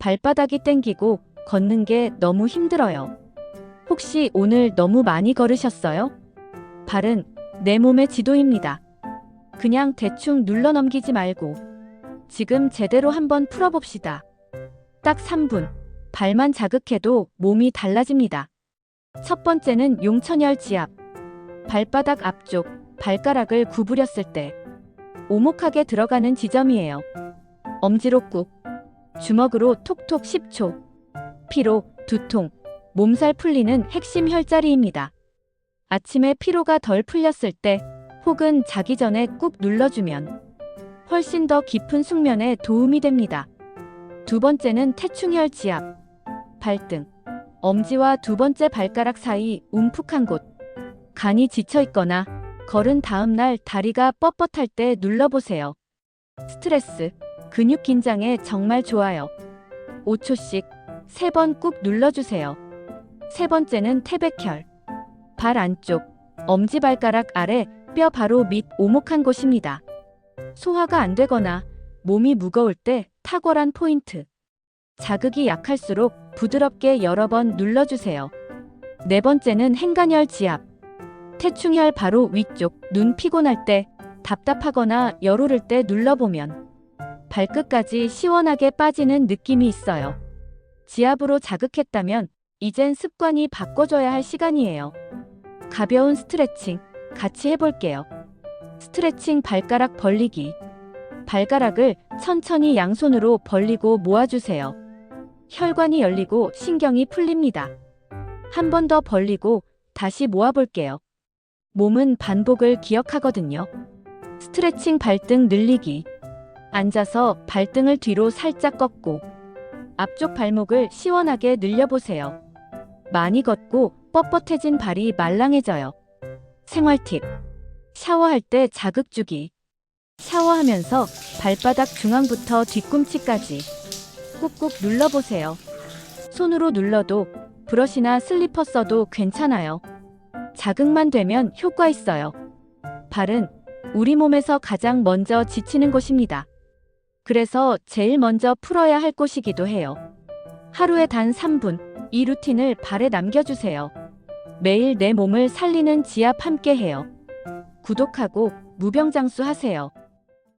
발바닥이 땡기고 걷는 게 너무 힘들어요. 혹시 오늘 너무 많이 걸으셨어요? 발은 내 몸의 지도입니다. 그냥 대충 눌러 넘기지 말고 지금 제대로 한번 풀어봅시다. 딱 3분. 발만 자극해도 몸이 달라집니다. 첫 번째는 용천열 지압. 발바닥 앞쪽, 발가락을 구부렸을 때 오목하게 들어가는 지점이에요. 엄지로 꾹, 주먹으로 톡톡 10초. 피로, 두통, 몸살 풀리는 핵심 혈자리입니다. 아침에 피로가 덜 풀렸을 때 혹은 자기 전에 꾹 눌러주면 훨씬 더 깊은 숙면에 도움이 됩니다. 두 번째는 태충혈 지압. 발등. 엄지와 두 번째 발가락 사이 움푹한 곳. 간이 지쳐 있거나 걸은 다음 날 다리가 뻣뻣할 때 눌러보세요. 스트레스, 근육 긴장에 정말 좋아요. 5초씩 세번꾹 눌러주세요. 세 번째는 태백혈. 발 안쪽, 엄지발가락 아래 뼈 바로 밑 오목한 곳입니다. 소화가 안 되거나 몸이 무거울 때 탁월한 포인트. 자극이 약할수록 부드럽게 여러 번 눌러주세요. 네 번째는 행간혈 지압. 태충혈 바로 위쪽, 눈 피곤할 때, 답답하거나 열 오를 때 눌러보면 발끝까지 시원하게 빠지는 느낌이 있어요. 지압으로 자극했다면 이젠 습관이 바꿔줘야 할 시간이에요. 가벼운 스트레칭 같이 해볼게요. 스트레칭 발가락 벌리기. 발가락을 천천히 양손으로 벌리고 모아주세요. 혈관이 열리고 신경이 풀립니다. 한 번 더 벌리고 다시 모아볼게요. 몸은 반복을 기억하거든요. 스트레칭 발등 늘리기. 앉아서 발등을 뒤로 살짝 꺾고 앞쪽 발목을 시원하게 늘려보세요. 많이 걷고 뻣뻣해진 발이 말랑해져요. 생활 팁. 샤워할 때 자극 주기. 샤워하면서 발바닥 중앙부터 뒤꿈치까지 꾹꾹 눌러보세요. 손으로 눌러도 브러시나 슬리퍼 써도 괜찮아요. 자극만 되면 효과 있어요. 발은 우리 몸에서 가장 먼저 지치는 곳입니다. 그래서 제일 먼저 풀어야 할 곳이기도 해요. 하루에 단 3분 이 루틴을 발에 남겨주세요. 매일 내 몸을 살리는 지압 함께 해요. 구독하고 무병장수 하세요.